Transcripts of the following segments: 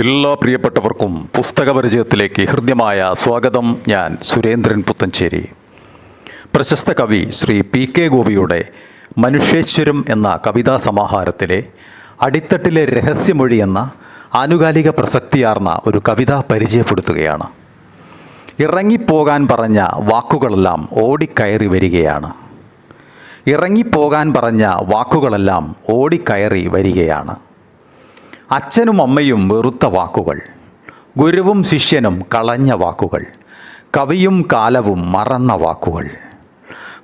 എല്ലാ പ്രിയപ്പെട്ടവർക്കും പുസ്തക പരിചയത്തിലേക്ക് ഹൃദ്യമായ സ്വാഗതം ഞാൻ സുരേന്ദ്രൻ പുത്തഞ്ചേരി പ്രശസ്ത കവി ശ്രീ പി കെ ഗോപിയുടെ മനുഷ്യേശ്വരം എന്ന കവിതാ സമാഹാരത്തിലെ അടിത്തട്ടിലെ രഹസ്യമൊഴി എന്ന ആനുകാലിക പ്രസക്തിയാർന്ന ഒരു കവിത പരിചയപ്പെടുത്തുകയാണ്. ഇറങ്ങിപ്പോകാൻ പറഞ്ഞ വാക്കുകളെല്ലാം ഓടിക്കയറി വരികയാണ്. ഇറങ്ങിപ്പോകാൻ പറഞ്ഞ വാക്കുകളെല്ലാം ഓടിക്കയറി വരികയാണ്. അച്ഛനും അമ്മയും വെറുത്ത വാക്കുകൾ. ഗുരുവും ശിഷ്യനും കളഞ്ഞ വാക്കുകൾ. കവിയും കാലവും മറന്ന വാക്കുകൾ.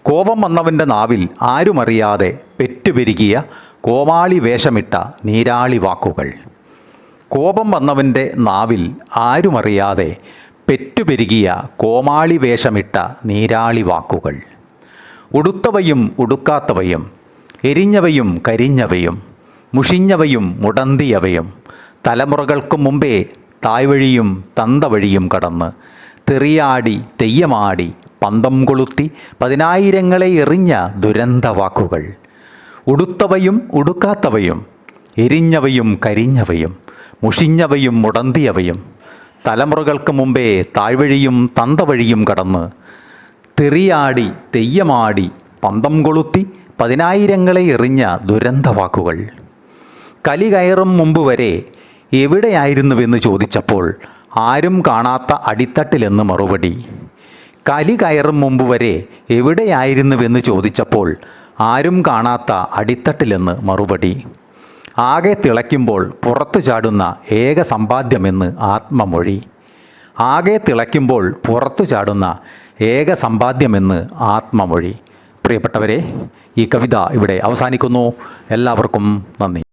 കോപം വന്നവന്റെ നാവിൽ ആരുമറിയാതെ പെറ്റുപെരുകിയ കോമാളി വേഷമിട്ട നീരാളി വാക്കുകൾ. കോപം വന്നവന്റെ നാവിൽ ആരുമറിയാതെ പെറ്റുപെരുകിയ കോമാളി വേഷമിട്ട നീരാളി വാക്കുകൾ. ഉടുത്തവയും ഉടുക്കാത്തവയും എരിഞ്ഞവയും കരിഞ്ഞവയും മുഷിഞ്ഞവയും മുടന്തിയവയും തലമുറകൾക്കു മുമ്പേ തായ്വഴിയും തന്തവഴിയും കടന്ന് തെറിയാടി തെയ്യമാടി പന്തം കൊളുത്തി പതിനായിരങ്ങളെ എറിഞ്ഞ ദുരന്ത വാക്കുകൾ ഉടുത്തവയും ഉടുക്കാത്തവയും എരിഞ്ഞവയും കരിഞ്ഞവയും മുഷിഞ്ഞവയും മുടന്തിയവയും തലമുറകൾക്ക് മുമ്പേ താഴ്വഴിയും തന്തവഴിയും കടന്ന് തെറിയാടി തെയ്യമാടി പന്തം കൊളുത്തി പതിനായിരങ്ങളെ എറിഞ്ഞ ദുരന്ത വാക്കുകൾ കലി കയറും മുമ്പ് വരെ എവിടെയായിരുന്നുവെന്ന് ചോദിച്ചപ്പോൾ ആരും കാണാത്ത അടിത്തട്ടിലെന്ന് മറുപടി. കലി കയറും മുമ്പ് വരെ എവിടെയായിരുന്നുവെന്ന് ചോദിച്ചപ്പോൾ ആരും കാണാത്ത അടിത്തട്ടിലെന്ന് മറുപടി. ആകെ തിളയ്ക്കുമ്പോൾ പുറത്തു ചാടുന്ന ഏക സമ്പാദ്യമെന്ന് ആത്മമൊഴി. ആകെ തിളയ്ക്കുമ്പോൾ പുറത്തു ചാടുന്ന ഏക സമ്പാദ്യമെന്ന് ആത്മമൊഴി. പ്രിയപ്പെട്ടവരെ ഈ കവിത ഇവിടെ അവസാനിക്കുന്നു. എല്ലാവർക്കും നന്ദി.